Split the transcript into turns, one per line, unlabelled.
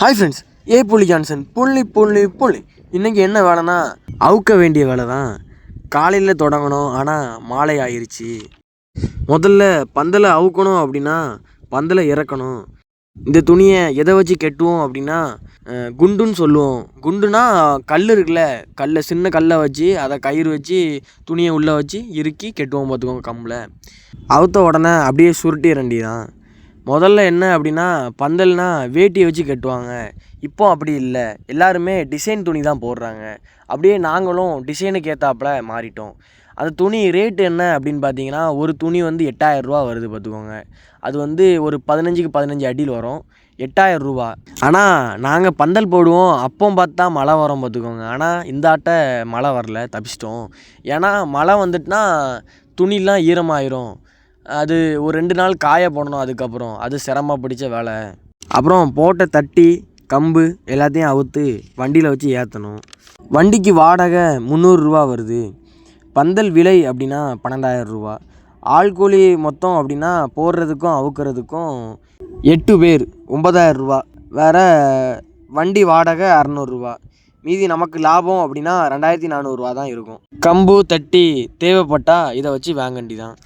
Hi friends ஏ புள்ளி Johnson. புள்ளி புள்ளி புள்ளி இன்றைக்கி என்ன வேலைன்னா அவுக்க வேண்டிய வேலை தான் காலையில் தொடங்கணும் ஆனால் மாலை ஆயிடுச்சு முதல்ல பந்தலை அவுக்கணும் அப்படின்னா பந்தலை இறக்கணும். இந்த துணியை எதை வச்சு கெட்டுவோம் அப்படின்னா குண்டுன்னு சொல்லுவோம். குண்டுனா கல் இருக்குல்ல கல்லை சின்ன கல்லை வச்சு அதை கயிறு வச்சு துணியை உள்ளே வச்சு இறுக்கி கெட்டுவோம் பார்த்துக்கோங்க கம்பில் அவுத்த உடனே அப்படியே சுருட்டி ரெண்டி தான் முதல்ல என்ன அப்படின்னா பந்தல்னா வேட்டியை வச்சு கட்டுவாங்க. இப்போ அப்படி இல்லை. எல்லாருமே டிசைன் துணி தான் போடுறாங்க. அப்படியே நாங்களும் டிசைனுக்கு ஏற்றாப்புல மாறிட்டோம். அந்த துணி ரேட்டு என்ன அப்படின்னு பார்த்தீங்கன்னா ஒரு துணி வந்து எட்டாயிரரூபா வருது பார்த்துக்கோங்க அது வந்து ஒரு பதினஞ்சுக்கு பதினஞ்சு அடியில் வரும். எட்டாயிரம் ரூபா. ஆனால் நாங்கள் பந்தல் போடுவோம். அப்போ பார்த்தா மழை வரும் பார்த்துக்கோங்க ஆனால் இந்த ஆட்டை மழை வரல. தப்பிச்சிட்டோம். ஏன்னா மழை வந்துட்டுனா துணிலாம் ஈரமாயிரும். அது ஒரு ரெண்டு நாள் காய போடணும் அதுக்கப்புறம். அது சிரமம் பிடிச்ச வேலை. அப்புறம் போட்ட தட்டி கம்பு எல்லாத்தையும் அவுத்து வண்டியில் வச்சு ஏற்றணும் வண்டிக்கு வாடகை முந்நூறுரூவா வருது. பந்தல் விலை அப்படின்னா பன்னெண்டாயிரம் ரூபா. ஆள் கூலி மொத்தம் அப்படின்னா போடுறதுக்கும் அவுக்கிறதுக்கும் எட்டு பேர் ஒன்பதாயிரம் ரூபா. வேறு வண்டி வாடகை அறநூறுரூவா மீதி நமக்கு லாபம் அப்படின்னா ரெண்டாயிரத்தி நானூறுரூவா தான் இருக்கும். கம்பு தட்டி தேவைப்பட்டால் இதை வச்சு வாங்கண்டி தான்